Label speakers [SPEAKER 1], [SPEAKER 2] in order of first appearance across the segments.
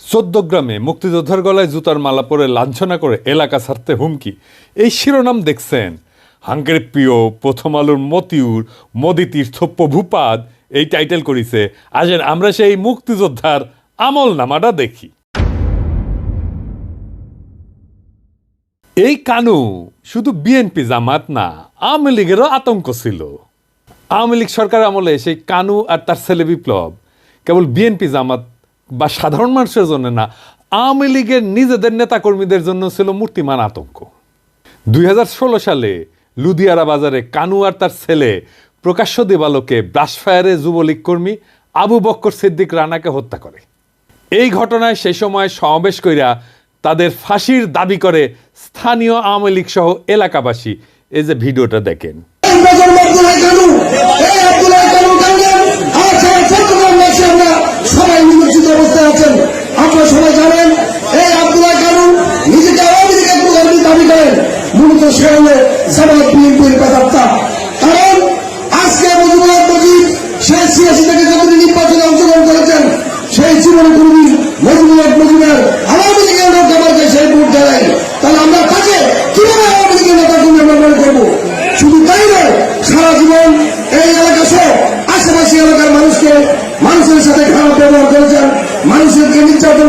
[SPEAKER 1] চোদ্দগ্রামে মুক্তিযোদ্ধার গলায় জুতার মালা পরে লাঞ্ছনা করে এলাকা ছাড়তে হুমকি। এই শিরোনাম দেখছেন হাঙ্গের প্রিয় প্রথম আলোর মতিউর, মোদি তীর্থ প্রভুপাদ এই টাইটেল করিছে, আসেন আমরা সেই মুক্তিযোদ্ধার আমল নামাটা দেখি। এই কানু শুধু বিএনপি জামাত না, আওয়ামী লীগেরও আতঙ্ক ছিল। আওয়ামী লীগ সরকার আমলে সেই কানু আর তার ছেলে বিপ্লব কেবল বিএনপি জামাত বা সাধারণ মানুষের জন্য না, আওয়ামী লীগের নিজেদের নেতাকর্মীদের জন্য ছিল মূর্তিমান আতঙ্ক। দুই হাজার ষোলো সালে লুধিয়ারা বাজারে কানু আর তার ছেলে প্রকাশ্য দেবালোকে ব্রাশফায়ারে যুবলীগ কর্মী আবু বক্কর সিদ্দিক রানাকে হত্যা করে। এই ঘটনায় সেই সময় সমাবেশ কইরা তাদের ফাঁসির দাবি করে স্থানীয় আওয়ামী লীগ সহ এলাকাবাসী। এই যে ভিডিওটা দেখেন।
[SPEAKER 2] চট্টগ্রামবাসী আমরা সবাই নিমজ্জিত অবস্থায় আছেন। আপনারা সবাই জানেন এই আব্দুল্লাহ কারু নিজেকে আওয়ামী লীগের দাবি করেন। মূলত সে হল জামাত বিএনপির পেতাত্তা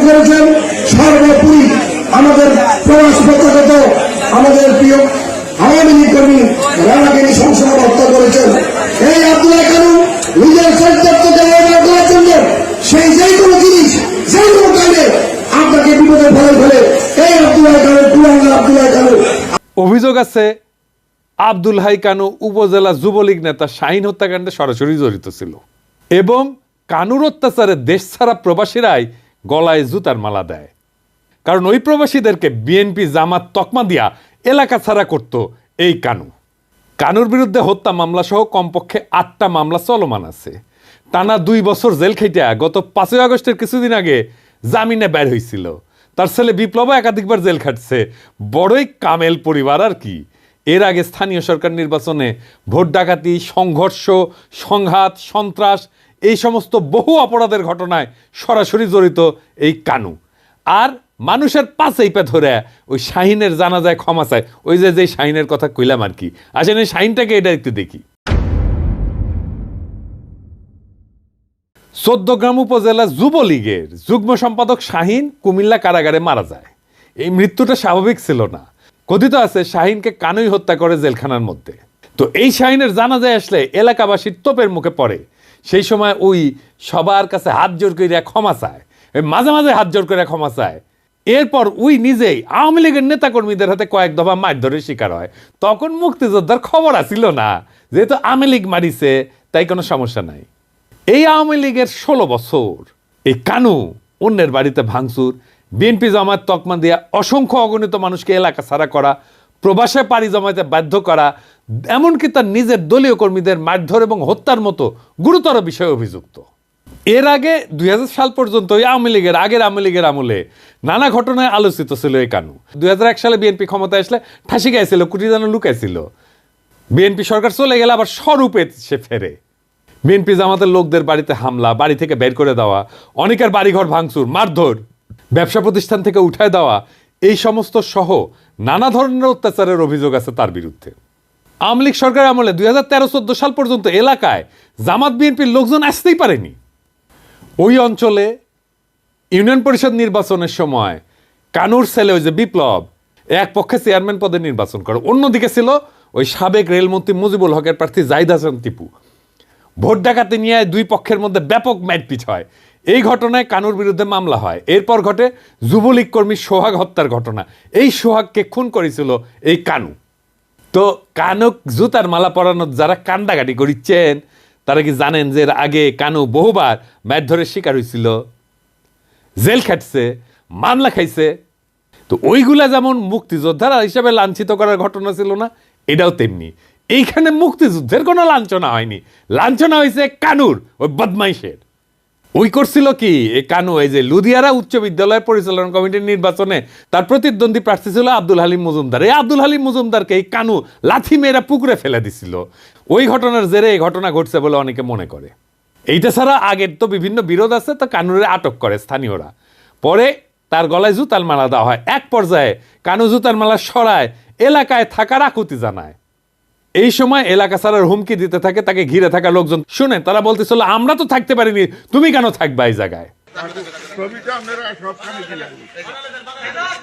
[SPEAKER 2] করেছেন, সর্বোপরি আমাদের প্রবাস প্রত্যাগত আমাদের প্রিয় আওয়ামী লীগ কর্মী রানাকে নৃশংসভাবে হত্যা করেছেন। এই আব্দুল্লাহ কানু নিজের চরিত্রকে ব্যবহার করার সেই যে কোনো জিনিস, যে কোনো কাজে আপনাকে বিপদে ফেলে ফেলে। এই আব্দুল্লাহ কানু কুলাঙ্গা আব্দুল্লাহ কানু
[SPEAKER 1] অভিযোগ আছে, আব্দুল হাই কানু উপজেলা যুবলীগ নেতা শাহিন হত্যাকাণ্ডে সরাসরি জড়িত ছিল। এবং কানুর অত্যাচারে দেশ ছাড়া প্রবাসীরাই গলায় জুতার মালা দেয়। কারণ ওই প্রবাসীদেরকে বিএনপি জামাত তকমা দিয়া এলাকা ছাড়া করত এই কানু। কানুর বিরুদ্ধে হত্যা মামলা সহ কমপক্ষে আটটা মামলা চলমান আছে। টানা দুই বছর জেল খেটে গত পাঁচই আগস্টের কিছুদিন আগে জামিনে বের হয়েছিল তার ছেলে বিপ্লব একাধিকবার জেল খাটছে। বড়ই কামেল পরিবার আর কি। এর আগে স্থানীয় সরকার নির্বাচনে ভোট ডাকাতি, সংঘর্ষ, সংঘাত, সন্ত্রাস এই সমস্ত বহু অপরাধের ঘটনায় সরাসরি জড়িত এই কানু। আর মানুষের পাশেই পে ধরে ওই শাহিনের জানা যায় ক্ষমা চায়। ওই যে যে শাহিনের কথা কইলাম আর কি। আসেন এই শাহিনটাকে এটা একটু দেখি। চোদ্দগ্রাম উপজেলা যুবলীগের যুগ্ম সম্পাদক শাহিন কুমিল্লা কারাগারে মারা যায়। এই মৃত্যুটা স্বাভাবিক ছিল না। কথিত আছে, শাহিনকে কানুই হত্যা করে জেলখানার মধ্যে। তো এই শাহিনের জানাজায় আসলে এলাকাবাসীর তোপের মুখে পড়ে। সেই সময় ওই সবার কাছে হাত জোর করে ক্ষমা চায়। ওই মাঝে মাঝে হাত জোর করে ক্ষমা চায়। এরপর উই নিজেই আওয়ামী লীগের নেতাকর্মীদের হাতে কয়েক দফা মারধরের শিকার হয়। তখন মুক্তিযোদ্ধার খবর আসিল না। যেহেতু আওয়ামী লীগ মারিছে, তাই কোনো সমস্যা নাই। এই আওয়ামী লীগের ষোলো বছর, এই কানু অন্যের বাড়িতে ভাঙচুর, বিএনপি জামাত তকমা দিয়া অসংখ্য অগণিত মানুষকে এলাকা ছাড়া করা প্রবাসে পাড়ি জমাতে বাধ্য করা, এমনকি তার নিজের দলীয় কর্মীদের মারধর এবং হত্যার মতো গুরুতর বিষয়ে অভিযুক্ত। এর আগে দুই সাল পর্যন্ত এই আওয়ামী লীগের আগের আওয়ামী লীগের আমলে নানা ঘটনায় আলোচিত ছিল এই কানু। দুই সালে বিএনপি ক্ষমতায় আসলে ফাঁসি গাইছিল, কুটি যেন লুকাইছিল। বিএনপি সরকার চলে গেলে আবার স্বরূপে সে ফেরে। বিএনপি জামাতের লোকদের বাড়িতে হামলা, বাড়ি থেকে বের করে দেওয়া, অনেকের বাড়িঘর ভাঙচুর, মারধর, ব্যবসা প্রতিষ্ঠান থেকে উঠায় দেওয়া, এই সমস্ত সহ নানা ধরনের অত্যাচারের অভিযোগ আছে তার বিরুদ্ধে। আওয়ামী লীগ সরকার আমলে দুই হাজার তেরো চোদ্দ সাল পর্যন্ত এলাকায় জামাত বিএনপির লোকজন আসতেই পারেনি। ওই অঞ্চলে ইউনিয়ন পরিষদ নির্বাচনের সময় কানুর ছেলে ওই যে বিপ্লব এক পক্ষে চেয়ারম্যান পদে নির্বাচন করে। অন্যদিকে ছিল ওই সাবেক রেলমন্ত্রী মুজিবুল হকের প্রার্থী জাহিদ হাসান টিপু। ভোট ডাকাতি নিয়ে দুই পক্ষের মধ্যে ব্যাপক মারপিট হয়। এই ঘটনায় কানুর বিরুদ্ধে মামলা হয়। এরপর ঘটে যুবলীগ কর্মী সোহাগ হত্যার ঘটনা। এই সোহাগকে খুন করেছিল এই কানু। তো কানুক জুতার মালা পরানোর যারা কান্ডাকাটি করিচ্ছেন, তারা কি জানেন যে এর আগে কানু বহুবার মারধরের শিকার হয়েছিল? জেল খাটছে, মামলা খাইছে। তো ওইগুলা যেমন মুক্তিযোদ্ধারা হিসাবে লাঞ্ছিত করার ঘটনা ছিল না, এটাও তেমনি। এইখানে মুক্তিযুদ্ধের কোনো লাঞ্ছনা হয়নি। লাঞ্ছনা হয়েছে কানুর, ওই বদমাইশের। ওই করছিল কি? এই কানু, এই যে লুধিয়ারা উচ্চ বিদ্যালয় পরিচালনা কমিটির নির্বাচনে তার প্রতিদ্বন্দ্বী প্রার্থী ছিল আব্দুল হালিম মজুমদার। এই আব্দুল হালিম মজুমদারকে এই কানু লাথি মেয়েরা পুকুরে ফেলে দিছিল। ওই ঘটনার জেরে এই ঘটনা ঘটছে বলে অনেকে মনে করে। এইটা ছাড়া আগের তো বিভিন্ন বিরোধ আছে, তো কানুরে আটক করে স্থানীয়রা। পরে তার গলায় জুতার মালা দেওয়া হয়। এক পর্যায়ে কানু জুতার মালা সরায়, এলাকায় থাকার আকুতি জানায়। এই সময় এলাকা ছাড়ার হুমকি দিতে থাকে তাকে ঘিরে থাকা লোকজন। শুনে তারা বলতে বলতেছিল আমরা তো থাকতে পারিনি তুমি কেন থাকবা এই জায়গায়?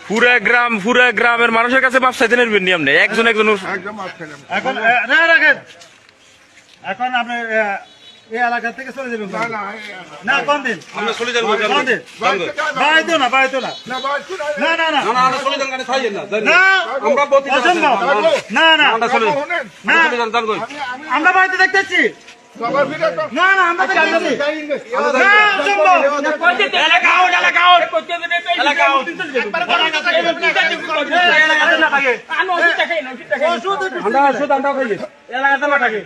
[SPEAKER 3] পুরা গ্রাম পুরা গ্রামের মানুষের কাছে মাপ চাইতে নেবেন নি আপনি একজন একজন
[SPEAKER 4] এখন রাখেন। এখন আপনি এই এলাকা থেকে চলে যাবেন
[SPEAKER 5] না, না, এই,
[SPEAKER 4] না কোন দিন
[SPEAKER 3] আমরা চলে যাব
[SPEAKER 4] কোন দিন
[SPEAKER 5] যান না।
[SPEAKER 4] বাড়াইতো না না
[SPEAKER 5] না, যান
[SPEAKER 4] না
[SPEAKER 5] না।
[SPEAKER 4] না না
[SPEAKER 3] আমরা চলে যান গাড়ি খাইয়েন না
[SPEAKER 4] না
[SPEAKER 3] আমরা
[SPEAKER 4] অসম্ভব না না
[SPEAKER 3] আমরা চলে
[SPEAKER 5] শোনেন,
[SPEAKER 4] না
[SPEAKER 3] চলে যান জানগো
[SPEAKER 5] আমি- আমি-
[SPEAKER 4] আমরা বাড়িতে দেখতেছি না না আমরা দেখতেছি না অসম্ভব
[SPEAKER 3] এলাকা আউট এলাকা আউট এলাকা আউট খাইয়ে এলাকাতে না থাকে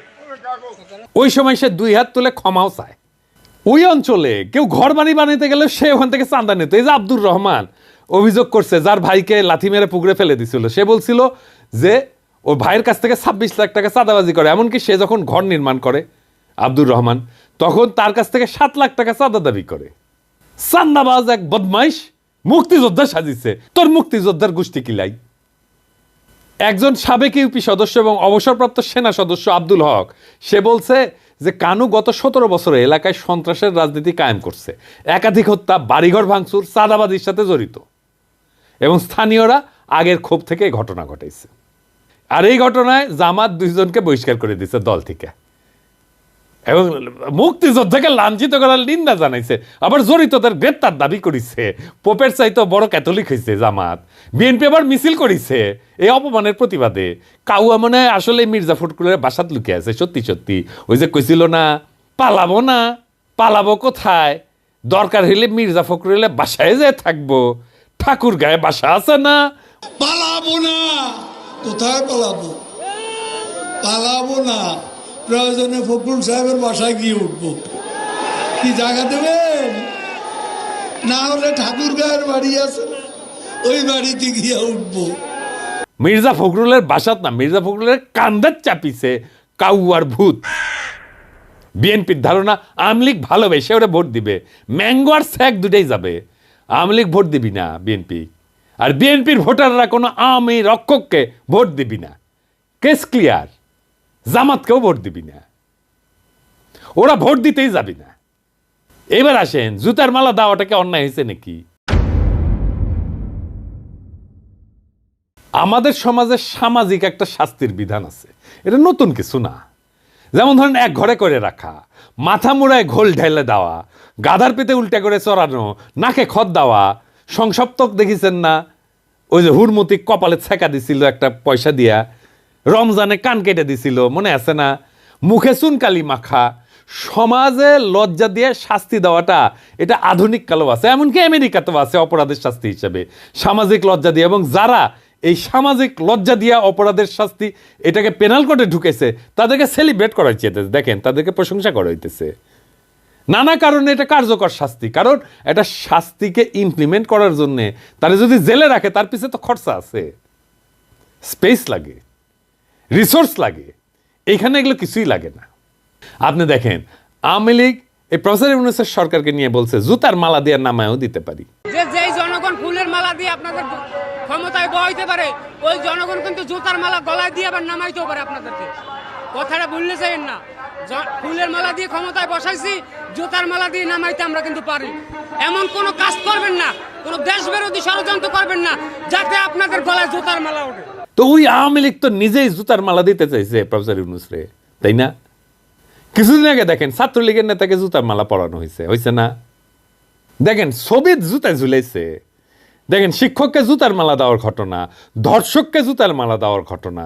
[SPEAKER 1] ওই সময় সে দুই হাত তুলে ক্ষমাও চায়। ওই অঞ্চলে কেউ ঘর বাড়ি বানাইতে গেলে সে ওখান থেকে চান্দা নিত। এই যে আব্দুর রহমান অভিযোগ করছে, যার ভাইকে লাথি মেরে পুকুরে ফেলে দিছিল। সে বলছিল যে, ওর ভাইয়ের কাছ থেকে ছাব্বিশ লাখ টাকা চাঁদাবাজি করে। এমনকি সে যখন ঘর নির্মাণ করে আব্দুর রহমান, তখন তার কাছ থেকে সাত লাখ টাকা চাঁদা দাবি করে। চান্দাবাজ এক বদমাইশ মুক্তিযোদ্ধা সাজিছে। তোর মুক্তিযোদ্ধার গোষ্ঠী কিলাই একজন সাবেক ইউপি সদস্য এবং অবসরপ্রাপ্ত সেনা সদস্য আব্দুল হক, সে বলছে যে কানু গত সতেরো বছরে এলাকায় সন্ত্রাসের রাজনীতি কায়েম করছে। একাধিক হত্যা, বাড়িঘর ভাঙচুর চাঁদাবাদির সাথে জড়িত। এবং স্থানীয়রা আগের ক্ষোভ থেকে ঘটনা ঘটাইছে। আর এই ঘটনায় জামাত দুইজনকে বহিষ্কার করে দিয়েছে দল থেকে। এবং মুক্তিযোদ্ধাকে লাঞ্ছিত করার নিন্দা জানাইছে। আবার জড়িতদের গ্রেপ্তার দাবি করেছে। পোপের চাইতো বড় ক্যাথলিক হয়েছে জামাত। বিএনপি আবার মিছিল করেছে। এই অপমানের প্রতিবাদে। কাউয়া মনে আসলে মির্জা ফটকুলের বাসাত লুকিয়ে আছে, সত্যি সত্যি। ওই যে কইছিল না, পালাবো না, পালাবো কোথায়? দরকার হইলে মির্জা ফখরুলে বাসায় যেয়ে থাকব। ঠাকুর গায়ে বাসা আছে না?
[SPEAKER 6] পালাবো না, কোথায় পালাবো? পালাবো না প্রয়োজনে ফখরুল সাহেবের বাসায় গিয়ে উঠবো। কি জায়গা দেবেন? না হলে ঠাকুর গায়ের বাড়ি আছে ওই বাড়িতে গিয়ে উঠবো।
[SPEAKER 1] মির্জা ফখরুলের বাসাত না, মির্জা ফখরুলের কান্দার চাপিছে কাউয়ার ভূত। বিএনপির ধারণা, আমলিক ভালোবেসে ওরা ভোট দিবে। ম্যাঙ্গো আর স্যাক দুটাই যাবে। আমলিক ভোট দিবি না বিএনপি। আর বিএনপির ভোটাররা কোনো আমি রক্ষককে ভোট দিবি না। Case clear. জামাতকেও ভোট দিবি না। ওরা ভোট দিতেই যাবি না। এবার আসেন, জুতার মালা দেওয়াটাকে অন্যায় হয়েছে নাকি? আমাদের সমাজে সামাজিক একটা শাস্তির বিধান আছে। এটা নতুন কিছু না। যেমন ধরেন, এক ঘরে করে রাখা, মাথা মুড়ায় ঘোল ঢেলে দেওয়া, গাধার পেতে উল্টে করে চড়ানো, নাকে খত দেওয়া, সংসপ্তক দেখিছেন না? ওই যে হুরমতি কপালে ছেঁকা দিছিল একটা পয়সা দিয়া রমজানে কান কেটে দিছিল, মনে আছে না? মুখে চুনকালি মাখা, সমাজে লজ্জা দিয়ে শাস্তি দেওয়াটা, এটা আধুনিক কালো আছে, এমনকি আমেরিকাতেও আছে অপরাধের শাস্তি হিসেবে। সামাজিক লজ্জা দিয়ে, এবং যারা এই সামাজিক লজ্জা দিয়া অপরাধের শাস্তি এটাকে পেনাল কোর্টে ঢুকেছে, তাদেরকে সেলিব্রেট করা হইতেছে দেখেন, তাদেরকে প্রশংসা করা হইতেছে নানা কারণে এটা কার্যকর শাস্তি, কারণ এটা শাস্তিকে ইমপ্লিমেন্ট করার জন্যে, তারা যদি জেলে রাখে, তার পিছে তো খরচা আছে। স্পেস লাগে। রিসোর্স লাগে এখানে এগুলো কিছুই লাগে না। আপনি দেখেন, আওয়ামী লীগ এই প্রফেসর ইউনুসের সরকারকে নিয়ে বলছে, জুতার মালা দেওয়ার নামায়ও দিতে পারি।
[SPEAKER 7] যে যেই জনগণ ফুলের মালা দিয়ে আপনাদের ক্ষমতায় বহাইতে পারে, ওই জনগণ কিন্তু জুতার মালা গলায় দিয়ে আবার নামাইতেও পারে আপনাদেরকে। কথাটা ভুললে চাইেন না ফুলের মালা দিয়ে ক্ষমতায় বসাইছি, জুতার মালা দিয়ে নামাইতে আমরা কিন্তু পারি। এমন কোনো কাজ করবেন না, কোনো দেশ বিরোধী ষড়যন্ত্র করবেন না, যাতে আপনাদের গলায় জুতার মালা ওঠে।
[SPEAKER 1] তো ওই আওয়ামী লীগ তো নিজেই জুতার মালা দিতে চাইছে, প্রফেসর ইউনুস রে তাই না? কিছুদিন আগে দেখেন, ছাত্রলীগের নেতাকে জুতার মালা পরানো হয়েছে হয়েছে না? দেখেন ছবির জুতায় ঝুলাইছে। দেখেন, শিক্ষককে জুতার মালা দেওয়ার ঘটনা, ধর্ষককে জুতার মালা দেওয়ার ঘটনা।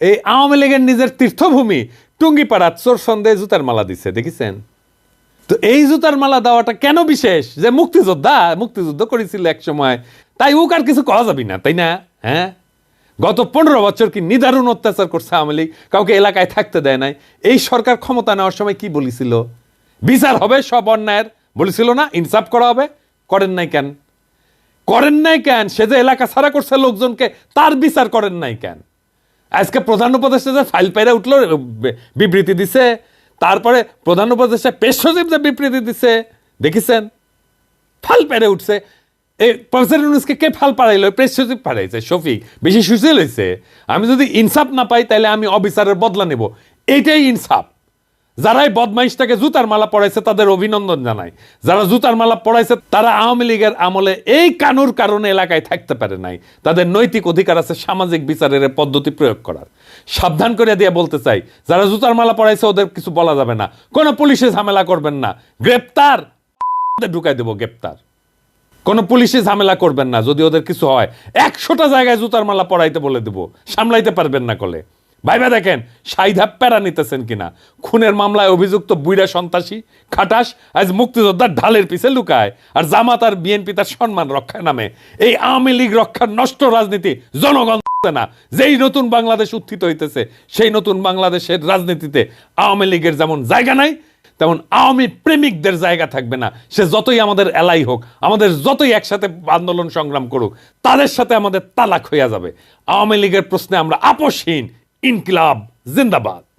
[SPEAKER 1] এই আওয়ামী লীগের নিজের তীর্থভূমি, টুঙ্গিপাড়া চোর সন্দেহে জুতার মালা দিচ্ছে দেখেছেন? তো এই জুতার মালা দেওয়াটা কেন বিশেষ? যে মুক্তিযোদ্ধা, মুক্তিযুদ্ধ করেছিল এক সময়, তাই ও আর কিছু কওয়া যাবি না, তাই না? হ্যাঁ? গত পনেরো বছর কি নিদারুণ অত্যাচার করছে আওয়ামী লীগ? কাউকে এলাকায় থাকতে দেয় নাই। এই সরকার ক্ষমতা নেওয়ার সময় কি বলেছিল? বিচার হবে, সব অন্যায়ের। বলেছিল না, ইনসাফ করা হবে। করেন নাই কেন? করেন নাই কেন? সে যে এলাকা ছাড়া করছে লোকজনকে, তার বিচার করেন নাই কেন? আজকে প্রধান উপদেষ্টা যে ফাইল পাইরা উঠল, বিবৃতি দিছে। তারপরে প্রধান উপদেষ্টা পেশ সচিব যে বিবৃতি দিছে, দেখেছেন? ফাইল পেরে উঠছে। এই প্রফেসর ইউনুসকে কে ফাল পাড়াইলো? প্রেস সচিব পাড়াইছে, শফিক। বেশি সুশীল হয়েছে আমি যদি ইনসাফ না পাই তাহলে আমি অবিচারের বদলা নেব। এইটাই ইনসাফ। যারাই বদমাইশটাকে জুতার মালা পড়াইছে, তাদের অভিনন্দন জানাই। যারা জুতার মালা পড়াইছে, তারা আওয়ামী লীগের আমলে এই কানুর কারণে এলাকায় থাকতে পারে নাই। তাদের নৈতিক অধিকার আছে সামাজিক বিচারের পদ্ধতি প্রয়োগ করার। সাবধান করে দিয়ে বলতে চাই, যারা জুতার মালা পড়াইছে, ওদের কিছু বলা যাবে না। কোনো পুলিশে ঝামেলা করবেন না। গ্রেপ্তার! ঢুকাই দেবো গ্রেপ্তার। কোনো পুলিশে ঝামেলা করবেন না, যদি ওদের কিছু হয়। একশোটা জায়গায় জুতার মালা পরাইতে বলে দেব, সামলাইতে পারবেন না কলে। ভাইবা দেখেন, সাইধা প্যারা নিতেছেন কিনা। খুনের মামলায় অভিযুক্ত বুইরা সন্ত্রাসী, খাটাস, আজ মুক্তিযোদ্ধার ঢালের পিছে লুকায় আর জামাত আর বিএনপি তার সম্মান রক্ষায় নামে। এই আওয়ামী লীগ রক্ষার নষ্ট রাজনীতি জনগণ না। যেই নতুন বাংলাদেশ উত্থিত হইতেছে, সেই নতুন বাংলাদেশের রাজনীতিতে আওয়ামী লীগের যেমন জায়গা নাই তেমন আওয়ামী প্রেমিকদের জায়গা থাকবে না। সে যতই আমাদের এলাই হোক, আমাদের যতই একসাথে আন্দোলন সংগ্রাম করুক, তাদের সাথে আমাদের তালাক হইয়া যাবে। আওয়ামী লীগের প্রশ্নে আমরা আপোষহীন। ইনকিলাব, জিন্দাবাদ।